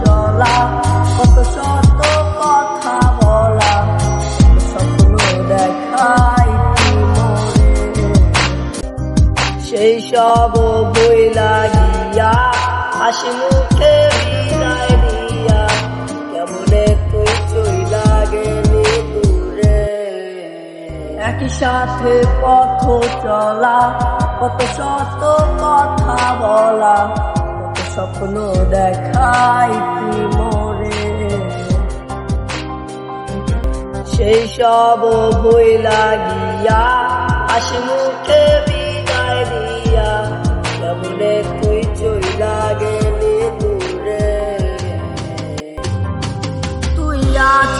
চলা, কত শত কথা বলা, স্বপ্ন দেখাই সেই সব বই লাগিয়া, হাসি মুখে বিদায় দিয়া কেমনে তুই চই লাগে দূরে একই সাথে পথ চলা, কত শত কথা বলা স্বপ্ন দেখাই তুই মরে সেই সব বই লাগিয়া আসি মুখে বিদায় দিয়া কেমনে তুই চই লাগে দূরে। তুই আছিস